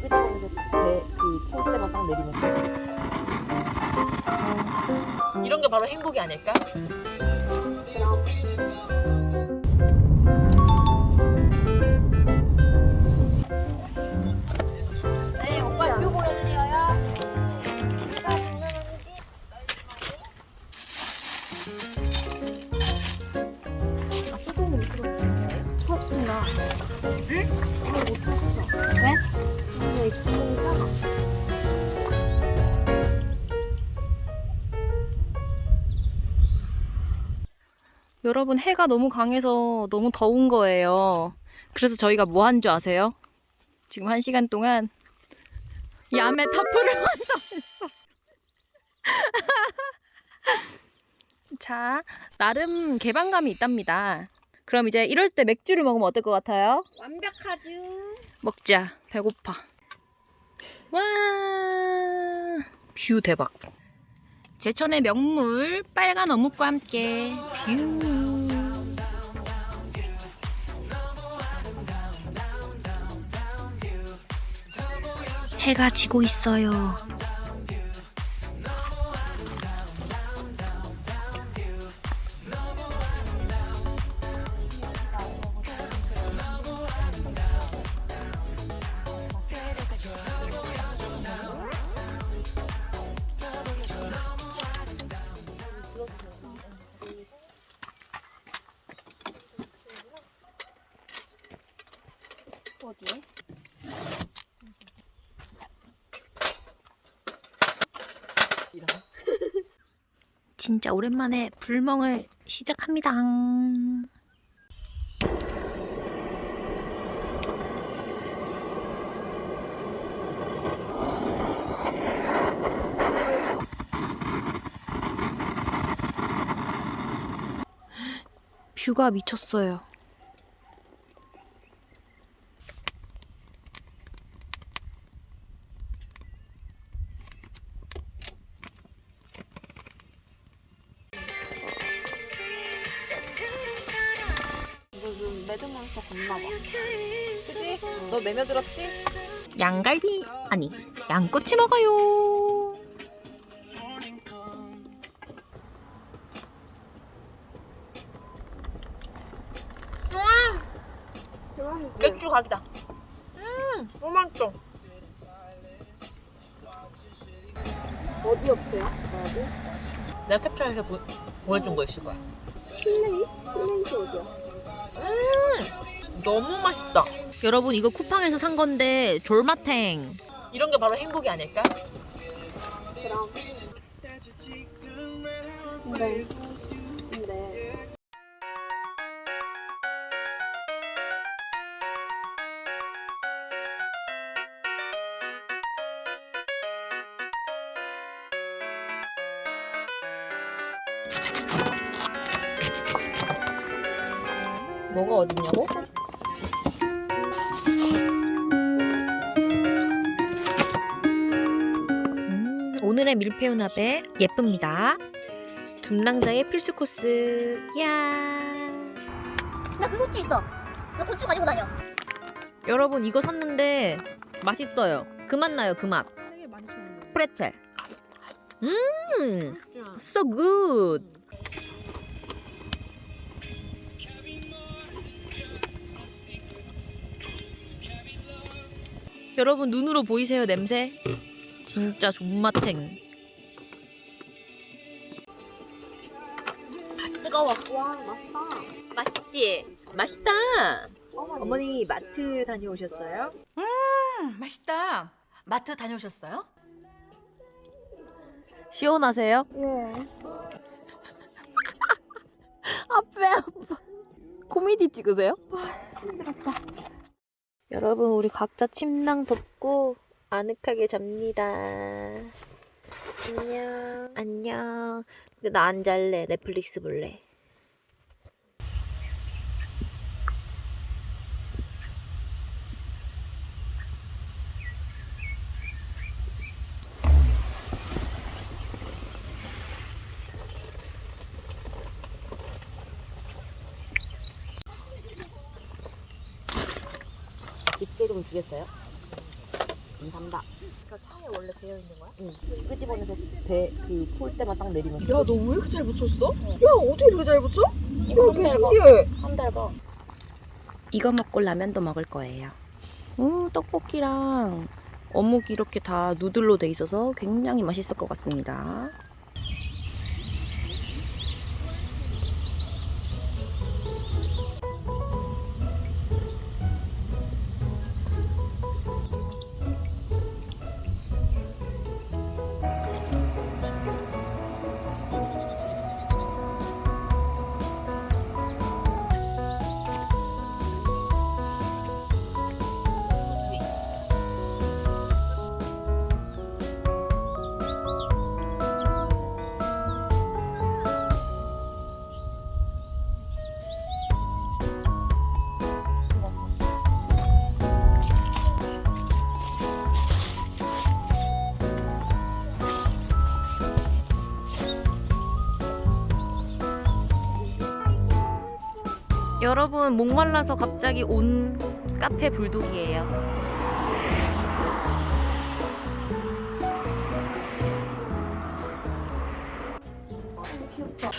끄집어내서 배그 폴대만 딱 내리면 돼. 이런 게 바로 행복이 아닐까? 작아. 여러분 해가 너무 강해서 너무 더운 거예요. 그래서 저희가 뭐 한 줄 아세요? 지금 한 시간 동안 야매 타프를 완성했어. 자, 나름 개방감이 있답니다. 그럼 이제 이럴 때 맥주를 먹으면 어떨 것 같아요? 완벽하죠. 먹자. 배고파. 와, 뷰 대박. 제천의 명물 빨간 어묵과 함께 뷰. 해가 지고 있어요. 진짜 오랜만에 불멍을 시작합니다. 뷰가 미쳤어요. 이거 좀 매드몬스터 갔나 봐. 그지? 너 내며 들었지? 양갈비 아니 양꼬치 먹어요. 맥주 각이다. 음, 너무 맛있어. 어디 업체야? 어디? 내가 캡처해서 보, 보내준 거 있을 거야. 플레이? 플레이가 어디야? 음, 너무 맛있다. 여러분 이거 쿠팡에서 산 건데 졸마탱. 이런 게 바로 행복이 아닐까? 그럼. 근데, 근데. 뭐가 어딨냐고? 음, 오늘의 밀푀유나베 예쁩니다. 둠랑자의 필수 코스. 야. 나그 고추 있어. 나 고추 가지고 다녀. 여러분 이거 샀는데 맛있어요. 그 맛 나요. 그 맛. 프레첼. 음, so good. 여러분 눈으로 보이세요 냄새? 진짜 존맛탱. 아 뜨거워. 와, 맛있다. 맛있지? 맛있다. 어머니. 어머니 마트 다녀오셨어요? 음, 맛있다. 마트 다녀오셨어요? 시원하세요? 예. 아배 아파. 코미디 찍으세요? 힘들었다. 여러분 우리 각자 침낭 덮고 아늑하게 잡니다. 안녕. 안녕. 근데 나 안 잘래. 넷플릭스 볼래. 집게 좀 주겠어요? 감사합니다. 그 차에 원래 되어 있는 거야? 응. 끄집어내서 배그 폴대만 딱 내리면 돼. 야, 너 왜 이렇게 잘 붙였어? 야, 어떻게 이렇게 잘 붙여? 야, 이거 꽤 한달 봐. 신기해. 한달 봐. 이거 먹고 라면도 먹을 거예요. 음, 떡볶이랑 어묵이 이렇게 다 누들로 돼 있어서 굉장히 맛있을 것 같습니다. 여러분 목말라서 갑자기 온 카페 불독이에요. 귀엽다.